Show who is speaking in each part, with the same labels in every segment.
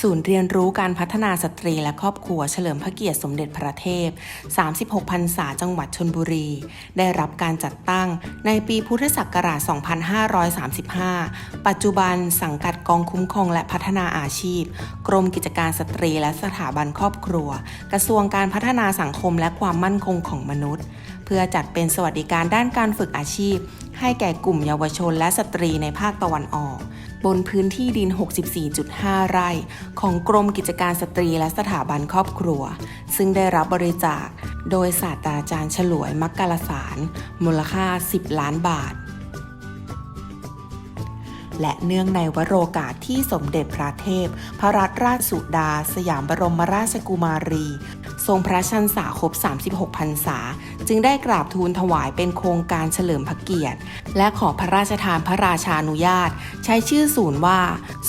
Speaker 1: ศูนย์เรียนรู้การพัฒนาสตรีและครอบครัวเฉลิมพระเกียรติสมเด็จพระเทพ 36พรรษาจังหวัดชนบุรี ได้รับการจัดตั้งในปีพุทธศักราช 2535 ปัจจุบันสังกัดกองคุ้มครองและพัฒนาอาชีพ กรมกิจการสตรีและสถาบันครอบครัว กระทรวงการพัฒนาสังคมและความมั่นคงของมนุษย์ เพื่อจัดเป็นสวัสดิการด้านการฝึกอาชีพ ให้แก่กลุ่มเยาวชนและสตรีในภาคตะวันออก บนพื้นที่ดิน 64.5 ไร่ ของกรมกิจการสตรีและสถาบันครอบครัว ซึ่งได้รับบริจาคโดยศาสตราจารย์ฉลวยมักกะลสาร มูลค่า 10 ล้านบาท และเนื่องในวโรกาสที่สมเด็จพระเทพ พระรัตนราชสุดา สยามบรมราชกุมารี ทรงพระชันษาครบ 36 พรรษา จึงได้กราบทูลถวายเป็นโครงการเฉลิมพระเกียรติ และขอพระราชทานพระราชานุญาต ใช้ชื่อศูนย์ว่า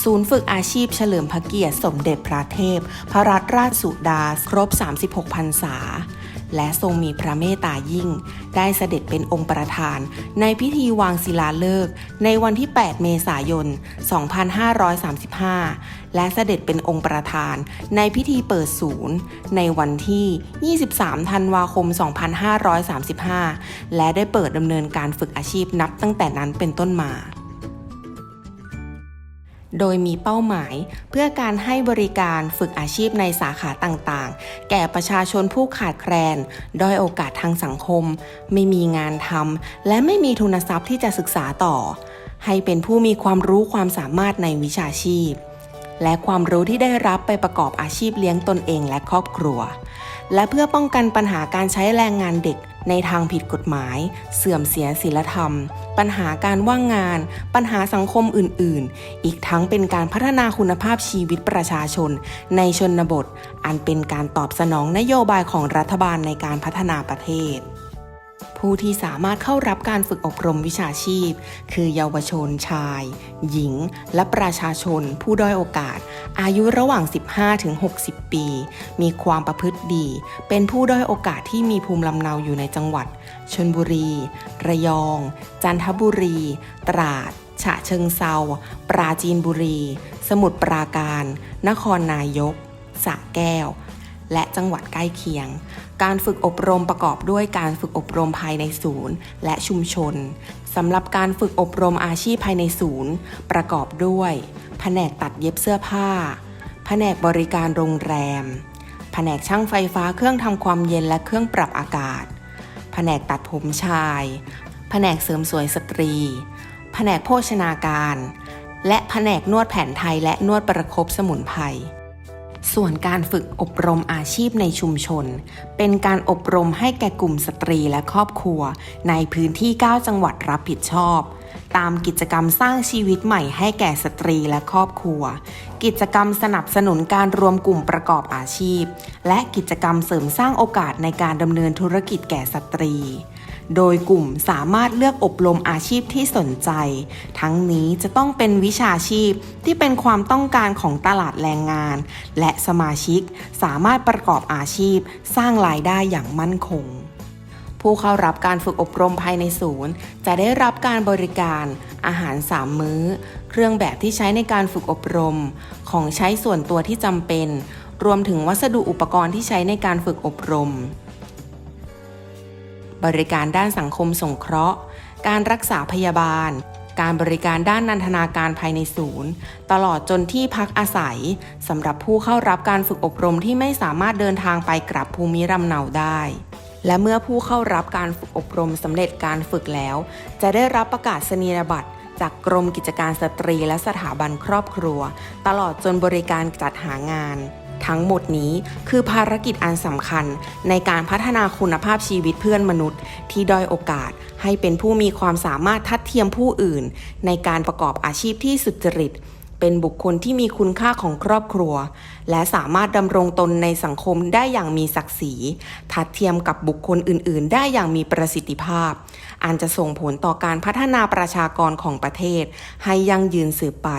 Speaker 1: ศูนย์ฝึกอาชีพเฉลิมพระเกียรติ สมเด็จพระเทพ พระรัตนราชสุดาครบ 36พรรษา และทรงมีพระเมตตายิ่ง ได้เสด็จเป็นองค์ประธาน ในพิธีวางศิลาฤกษ์ในวันที่ 8 เมษายน 2535 และเสด็จเป็นองค์ประธาน ในพิธีเปิดศูนย์ ในวันที่ 23 ธันวาคม 2535 และได้เปิดดำเนินการฝึกอาชีพนับตั้งแต่นั้นเป็นต้นมา โดยมีเป้าหมายเพื่อการให้บริการฝึกอาชีพในสาขาต่างๆ แก่ประชาชนผู้ขาดแคลน ด้อยโอกาสทางสังคม ไม่มีงานทำและไม่มีทุนทรัพย์ที่จะศึกษาต่อ ให้เป็นผู้มีความรู้ความสามารถในวิชาชีพ และความรู้ที่ได้รับไปประกอบอาชีพเลี้ยงตนเองและครอบครัว และเพื่อป้องกันปัญหาการใช้แรงงานเด็กในทางผิดกฎหมาย เสื่อมเสียศีลธรรม ปัญหาการว่างงาน ปัญหาสังคมอื่น ๆ อีกทั้งเป็นการพัฒนาคุณภาพชีวิตประชาชน ในชนบท อันเป็นการตอบสนองนโยบายของรัฐบาลในการพัฒนาประเทศ ผู้ที่สามารถเข้ารับการฝึกอบรมวิชาชีพ คือเยาวชนชาย หญิง และประชาชน ผู้ด้อยโอกาส อายุระหว่าง 15-60 ปี มีความประพฤติดี เป็นผู้ด้อยโอกาสที่มีภูมิลำเนาอยู่ในจังหวัดชลบุรี ระยอง จันทบุรี ตราดฉะเชิงเซา ปราจีนบุรี สมุทรปราการ นครนายกสระแก้ว และจังหวัดใกล้เคียง การฝึกอบรมประกอบด้วยการฝึกอบรมภายในศูนย์ และชุมชนสำหรับการฝึกอบรมอาชีพภายในศูนย์ ประกอบด้วย แผนกตัดเย็บเสื้อผ้า แผนกบริการโรงแรม แผนกช่างไฟฟ้าเครื่องทำความเย็นและเครื่องปรับอากาศ แผนกตัดผมชาย แผนกเสริมสวยสตรี แผนกโภชนาการ และแผนกนวดแผนไทยและนวดประคบสมุนไพร ส่วนการฝึกอบรมอาชีพในชุมชน เป็นการอบรมให้แก่กลุ่มสตรีและครอบครัว ในพื้นที่ 9 จังหวัดรับผิดชอบ ตามกิจกรรมสร้างชีวิตใหม่ให้แก่สตรีและครอบครัว กิจกรรมสนับสนุนการรวมกลุ่มประกอบอาชีพ และกิจกรรมเสริมสร้างโอกาสในการดำเนินธุรกิจแก่สตรี โดยกลุ่มสามารถเลือกอบรมอาชีพที่สนใจ ทั้งนี้จะต้องเป็นวิชาชีพที่เป็นความต้องการของตลาดแรงงาน และสมาชิกสามารถประกอบอาชีพ สร้างรายได้อย่างมั่นคง ผู้เข้ารับการฝึกอบรมภายในศูนย์ จะได้รับการบริการ อาหาร3มื้อ เครื่องแบบที่ใช้ในการฝึกอบรม ของใช้ส่วนตัวที่จำเป็น รวมถึงวัสดุอุปกรณ์ที่ใช้ในการฝึกอบรม บริการด้านสังคมสงเคราะห์ การรักษาพยาบาล การบริการด้านนันทนาการภายในศูนย์ ตลอดจนที่พักอาศัยสำหรับผู้เข้ารับการฝึกอบรมที่ไม่สามารถเดินทางไปกลับภูมิลำเนาได้ และเมื่อผู้เข้ารับการฝึกอบรมสำเร็จการฝึกแล้ว จะได้รับประกาศนียบัตรจากกรมกิจการสตรีและสถาบันครอบครัว ตลอดจนบริการจัดหางาน ทั้งหมดนี้คือภารกิจอันสำคัญในการพัฒนาคุณภาพชีวิตเพื่อนมนุษย์ ที่ด้อยโอกาสให้เป็นผู้มีความสามารถทัดเทียมผู้อื่น ในการประกอบอาชีพที่สุจริต เป็นบุคคลที่มีคุณค่าของครอบครัว และสามารถดำรงตนในสังคมได้อย่างมีศักดิ์ศรี ทัดเทียมกับบุคคลอื่น ๆ ได้อย่างมีประสิทธิภาพ อันจะส่งผลต่อการพัฒนาประชากรของประเทศ ให้ยั่งยืนสืบไป